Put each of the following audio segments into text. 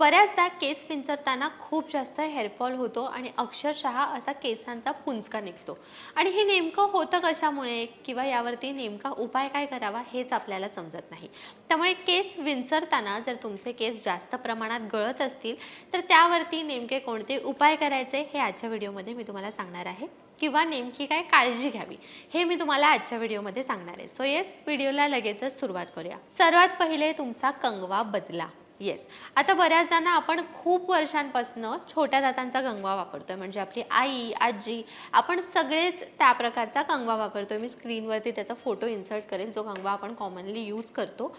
बऱ्याचदा केस पिंचरताना खूप जास्त हेअरफॉल होतो आणि अक्षरशः असा केसांचा पुंजका निघतो. आणि हे नेमकं होतं कशामुळे किंवा यावरती नेमका उपाय काय करावा हेच आपल्याला समजत नाही. त्यामुळे केस विंचरताना जर तुमचे केस जास्त प्रमाणात गळत असतील तर त्यावरती नेमके कोणते उपाय करायचे हे आजच्या व्हिडिओमध्ये मी तुम्हाला सांगणार आहे. किंवा नेमकी काय काळजी घ्यावी हे मी तुम्हाला आजच्या व्हिडिओमध्ये सांगणार आहे. सो येस व्हिडिओला लगेचच सुरुवात करूया. सर्वात पहिले तुमचा कंगवा बदला. येस आता बऱ्याचदा ना आपण खूप वर्षांपासून छोट्या दातांचा कंगवा वापरतोय. म्हणजे आपली आई आजी आपण सगळेच त्या प्रकारचा कंगवा वापरतोय. मी स्क्रीनवरती त्याचा फोटो इन्सर्ट करेल जो कंगवा आपण कॉमनली यूज करतो.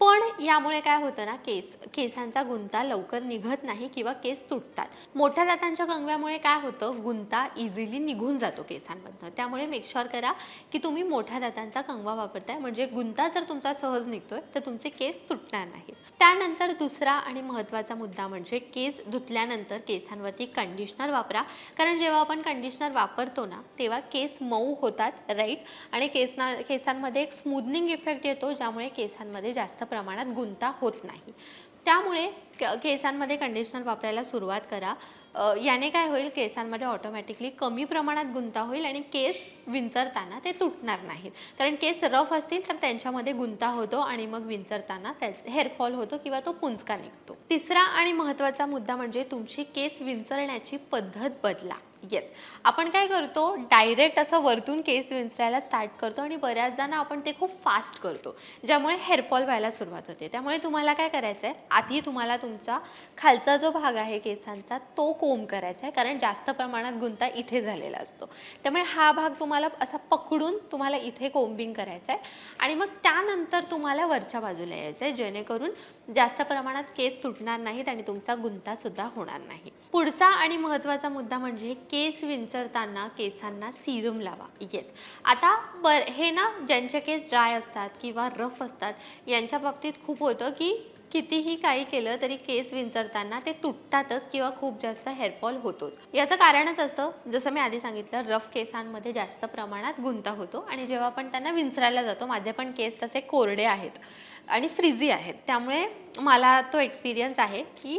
पण यामुळे काय होतं ना केस केसांचा गुंता लवकर निघत नाही किंवा केस तुटतात. मोठ्या दातांच्या कंगव्यामुळे काय होतं गुंता इझिली निघून जातो केसांमधनं. त्यामुळे मेकश्युअर करा की तुम्ही मोठ्या दातांचा कंगवा वापरताय. म्हणजे गुंता जर तुमचा सहज निघतोय तर तुमचे केस तुटणार नाहीत. त्यानंतर दुसरा आणि महत्त्वाचा मुद्दा म्हणजे केस धुतल्यानंतर केसांवरती कंडिशनर वापरा. कारण जेव्हा आपण कंडिशनर वापरतो ना तेव्हा केस मऊ होतात राईट आणि केसना केसांमध्ये एक स्मूदनिंग इफेक्ट येतो ज्यामुळे केसांमध्ये जास्त प्रमाणात गुंता होत नाही. त्यामुळे क- केसांमध्ये कंडिशनर वापरायला सुरुवात करा. याने काय होईल केसांमध्ये ऑटोमॅटिकली कमी प्रमाणात गुंता होईल आणि केस विंचरताना ते तुटणार नाहीत. कारण केस रफ असतील तर त्यांच्यामध्ये गुंता होतो आणि मग विंचरताना त्या हेअरफॉल होतो किंवा तो पुंजका निघतो. तिसरा आणि महत्त्वाचा मुद्दा म्हणजे तुमची केस विंचरण्याची पद्धत बदला. येस आपण काय करतो डायरेक्ट असं वरतून केस विंचरायला स्टार्ट करतो आणि बऱ्याचदा ना आपण ते खूप फास्ट करतो ज्यामुळे हेअरफॉल व्हायला सुरुवात होते. त्यामुळे तुम्हाला काय करायचं आहे आधी तुम्हाला तुमचा खालचा जो भाग आहे केसांचा तो कोंब करायचा आहे कारण जास्त प्रमाणात गुंता इथे झालेला असतो. त्यामुळे हा भाग तुम्हाला असा पकडून तुम्हाला इथे कोम्बिंग करायचं आहे. आणि मग त्यानंतर तुम्हाला वरच्या बाजूला यायचं आहे जेणेकरून जास्त प्रमाणात केस तुटणार नाहीत आणि तुमचा गुंतासुद्धा होणार नाही. पुढचा आणि महत्त्वाचा मुद्दा म्हणजे केस विंचरताना केसांना सिरम लावा. येस आता बर हे ना ज्यांचे केस ड्राय असतात किंवा रफ असतात यांच्या बाबतीत खूप होतं की कितीही काही केलं तरी केस विंचरताना ते तुटतातच किंवा खूप जास्त हेअरफॉल होतोच. याचं कारणच असं जसं मी आधी सांगितलं रफ केसांमध्ये जास्त प्रमाणात गुंता होतो आणि जेव्हा आपण त्यांना विंचरायला जातो माझे पण केस तसे कोरडे आहेत. आणि फ्रिझी आहेत. त्यामुळे मला तो एक्सपिरियन्स आहे की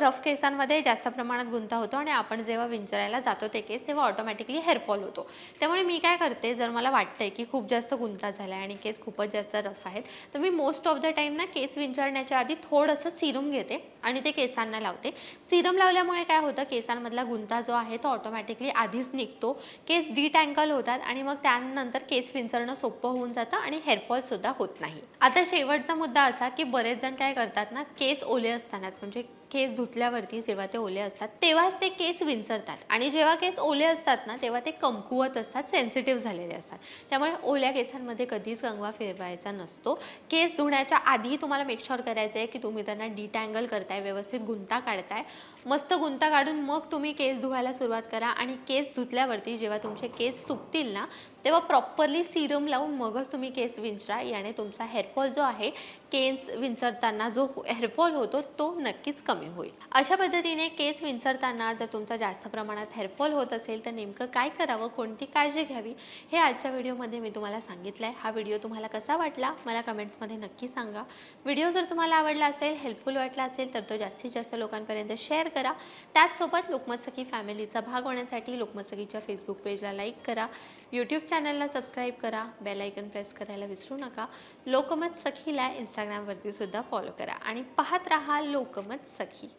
रफ केसांमध्ये जास्त प्रमाणात गुंता होतो आणि आपण जेव्हा विंचरायला जातो ते केस तेव्हा ऑटोमॅटिकली हेअरफॉल होतो. त्यामुळे मी काय करते जर मला वाटतंय की खूप जास्त गुंता झाला आहे आणि केस खूपच जास्त रफ आहेत तर मी मोस्ट ऑफ द टाईम ना केस विंचरण्याच्या आधी थोडंसं सिरम घेते. आणि ते केसांना लावते. सिरम लावल्यामुळे काय होतं केसांमधला गुंता जो आहे तो ऑटोमॅटिकली आधीच निघतो. केस डिटँकल होतात आणि मग त्यानंतर केस विंचरणं सोपं होऊन जातं आणि हेअरफॉलसुद्धा होत नाही. आता शेवटचा मुद्दा असा की बरेच जण काय करतात ना केस ओले असतानाच म्हणजे केस धुतल्यावरती जेव्हा ते ओले असतात तेव्हाच ते केस विंचरतात. आणि जेव्हा केस ओले असतात ना तेव्हा ते कमकुवत असतात सेन्सिटिव्ह झालेले असतात. त्यामुळे ओल्या केसांमध्ये कधीच कंगवा फिरवायचा नसतो. केस धुण्याच्या आधी तुम्हाला मेकश्युअर करायचं आहे की तुम्ही त्यांना डिटँगल काढताय व्यवस्थित गुंता काढताय. मस्त गुंता काढून मग तुम्ही केस धुवायला सुरुवात करा आणि केस धुतल्यावरती जेव्हा तुमचे केस सुकतील ना तेव्हा प्रॉपरली सिरम लावून मगच तुम्ही केस विंचरा. याने तुमचा हेअरफॉल जो आहे केस विंचरताना जो हेअरफॉल होतो तो नक्कीच कमी होईल. अशा पद्धतीने केस विंचरताना जर तुमचा जास्त प्रमाणात हेअरफॉल होत असेल तर नेमकं काय करावं कोणती काळजी घ्यावी हे आजच्या व्हिडिओमध्ये मी तुम्हाला सांगितलं आहे हा व्हिडिओ तुम्हाला कसा वाटला मला कमेंट्समध्ये नक्की सांगा. व्हिडिओ जर तुम्हाला आवडला असेल हेल्पफुल वाटला असेल तर तो जास्तीत जास्त लोकांपर्यंत शेअर करा. त्याचसोबत लोकमत सखी फॅमिलीचा भाग होण्यासाठी लोकमत सखीच्या फेसबुक पेजला लाईक करा. यूट्यूब चॅनलला सबस्क्राईब करा बेल आयकन प्रेस करायला विसरू नका. लोकमत सखीला इंस्टाग्रामवरती सुद्धा फॉलो करा. आणि पाहत राहा लोकमत सखी.